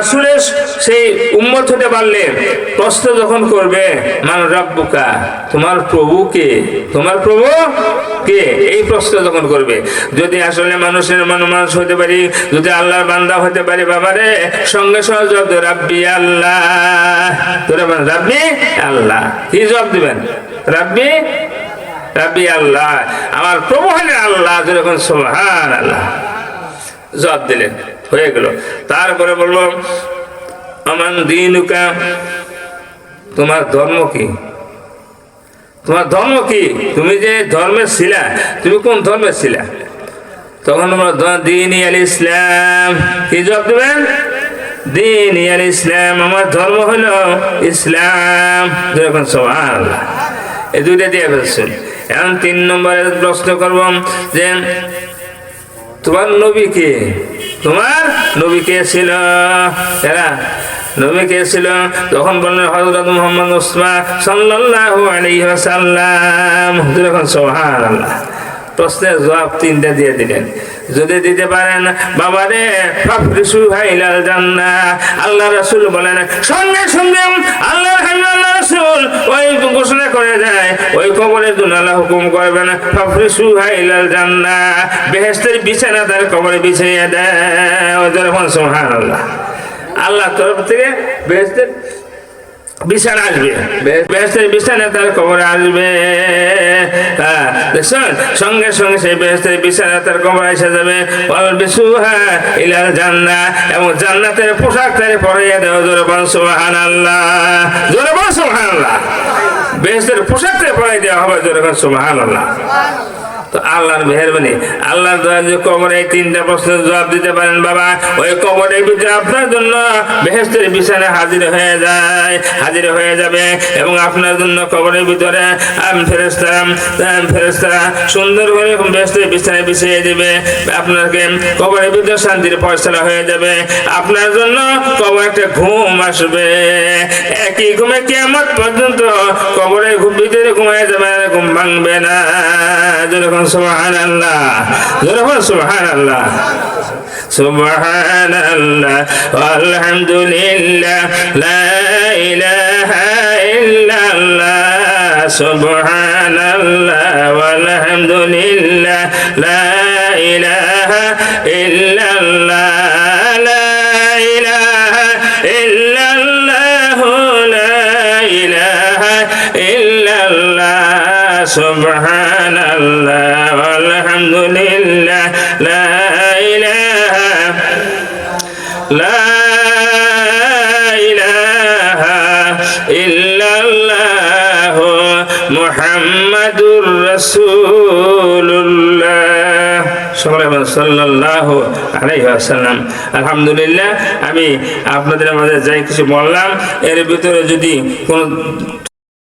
রাসুলের সেই উম্মত হতে পারলে প্রশ্ন যখন করবে, মান রাব্বুকা? তোমার প্রভু কে? তোমার প্রভু কে? এই প্রশ্ন যখন করবে, যদি আসলে মানুষের মন মানুষ হতে পারি, যদি আল্লাহর বান্দা হতে পারি, বাবারে, সঙ্গে সঙ্গে জব রাব্বি আল্লাহ। তোরা রাব্বি আল্লাহ। কি জব দিবেন? রাব্বি রাব্বি আল্লাহ। আমার প্রভু হলেন আল্লাহ। যেরকম সোহান আল্লাহ জবাব দিলেন। হয়ে গেল। তারপরে বলল আমার দিনুকা, তোমার ধর্ম কি? তোমার ধর্ম কি? তুমি যে ধর্মের ছিলা তুমি কোন ধর্মের ছিলা তখন দিন আল ইসলাম। কি জবাব দেবেন দিন আল ইসলাম, আমার ধর্ম হলো ইসলাম। যখন এই দুইটা দিয়ে ফেলছেন এখন তিন নম্বরে প্রশ্ন করব যে, তোমার নবী কে? তোমার নবী কে ছিল? নবী কে ছিল? তখন বললেন হযরত মুহাম্মদ উসমান সাল্লাল্লাহু আলাইহি ওয়াসাল্লাম। যখন সুবহানাল্লাহ। প্রশ্নের জবাব তিনটা দিয়ে দিলেন। যদি দিতে পারেন, বাবা রে, ফাফরিসু হাইলাল জান্নাহ। আল্লাহ রাসূল বলেন, সঙ্গে সঙ্গে আল্লাহ আল্লাহ রাসূল ওই ঘোষণা করে ওই কবরে হুকুম করবে না। বেহেশতের বিছানা তার কবরে বিছিয়ে দেয়। ওদের সুবহানাল্লাহ। আল্লাহ তরফ থেকে বেহেশতের বিছানা আসবে। বেহেশতের বিছানা তার কবরে আসবে। দেখছেন সঙ্গে সঙ্গে সেই বেহেস্তের বিছানা তার কমরা এসে যাবে। ইলাল জান্না এবং জান্নাতের পোশাক তারে পরাইয়া দেওয়া জোরে বল, সুবহানাল্লাহ। জোরে বল, সুবহানাল্লাহ। বেহেস্তের পোশাক তারে পরাই দেওয়া হবে, জোরে বল, সুবহানাল্লাহ। তো আল্লাহর মেহরবানি, আল্লাহর দয়া যে কবরে এই তিনটা প্রশ্নের জবাব দিতে পারেন বাবা। ওই কবরের ভিতরে আপনার জন্য বেহেস্তের বিছানা হাজির হয়ে যায়, হাজির হয়ে যাবে এবং আপনার জন্য কবরের ভিতরে ফেরেস্তা ফেরেস্তা সুন্দর করে বেহেস্তের বিছানায় বিছিয়ে দিবে। আপনাকে কবরের ভিতরে শান্তির ফয়সলা হয়ে যাবে। আপনার জন্য কবর একটা ঘুম আসবে। একই ঘুমে কেমন পর্যন্ত কবরের ঘুম ভিতরে ঘুমিয়ে যাবে, ঘুম ভাঙবে না। যেরকম سبحان الله. ظرف سبحان الله. سبحان الله. والحمد لله لا إله إلا الله. سبحان الله. والحمد لله لا إله إلا الله. لا إله إلا سبحان الله والحمد لله لا إله لا إله إلا الله محمد رسول الله সাল্লাল্লাহু আলাইহি ওয়াসাল্লাম আলহামদুলিল্লাহ আমি আপনাদের মাঝে যাই কিছু বললাম এর ভিতরে যদি কোনো